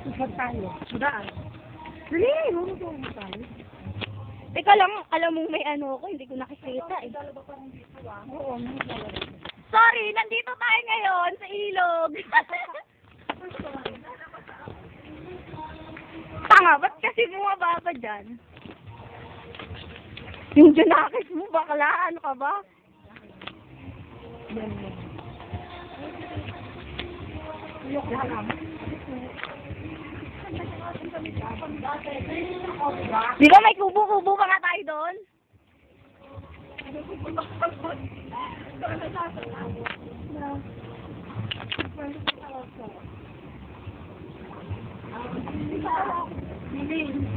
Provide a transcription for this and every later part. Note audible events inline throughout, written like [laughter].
Huwag tayo. Sudaan. Dali, huwag mo tayo. Teka lang, alam mong may ano ako, hindi ko nakikita eh. Oo. Sorry, nandito tayo ngayon sa ilog. [laughs] Tanga, ba't kasi bumababa dyan? Yung junakis mo, bakla, ano ka ba? Ayoko na lang. Di ba may kubo-kubo pa nga tayo doon?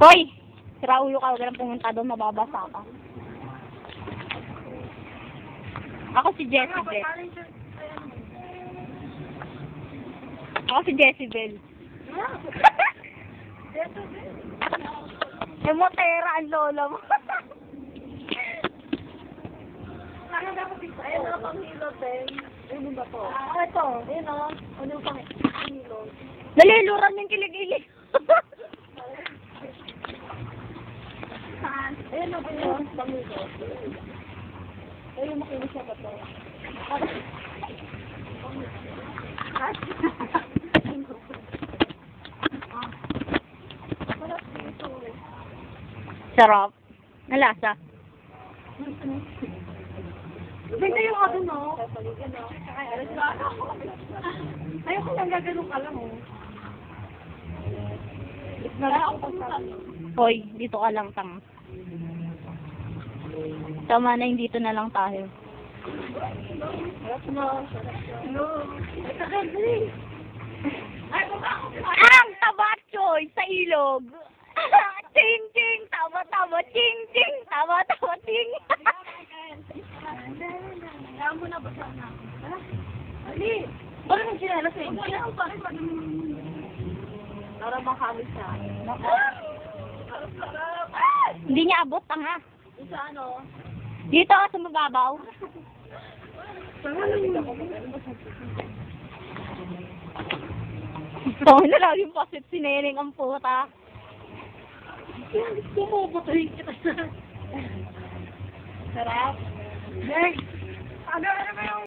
Hoy! Sira ulo ka, huwag ka nang pumunta doon, mababasa ka. Ako si Jezebel. Ako si Jezebel. Emotera [laughs] ang lola mo. Ano dapat dito? Ayun na pang hilot eh. Ano ba to? Ah, ito. Ayun o. Ano yung pang hilot? Naliluran yung kilig-ilig. Saan? Ayun o. Ayun pang hilot. Ayun makinig siya ba to? Sarap. Nalasa. Ganda yung ano no? Ayoko lang gagano ka lang oh. Hoy, dito ka lang tang. Tama na yung dito na lang tayo. Ang tabachoy sa ilog. Ching ching, ching tama tama, ching. Na. Ali. Chinelas eh. Kaya ko bakit Para makamis siya. Naku. Sarap. Hindi niya abot tanga. Sa ano? Dito sa mababaw. So, na lang yung pasit si Neneng ang puta. Bumubutuhin kita sa... Sarap. Next. Ano, ano ba yung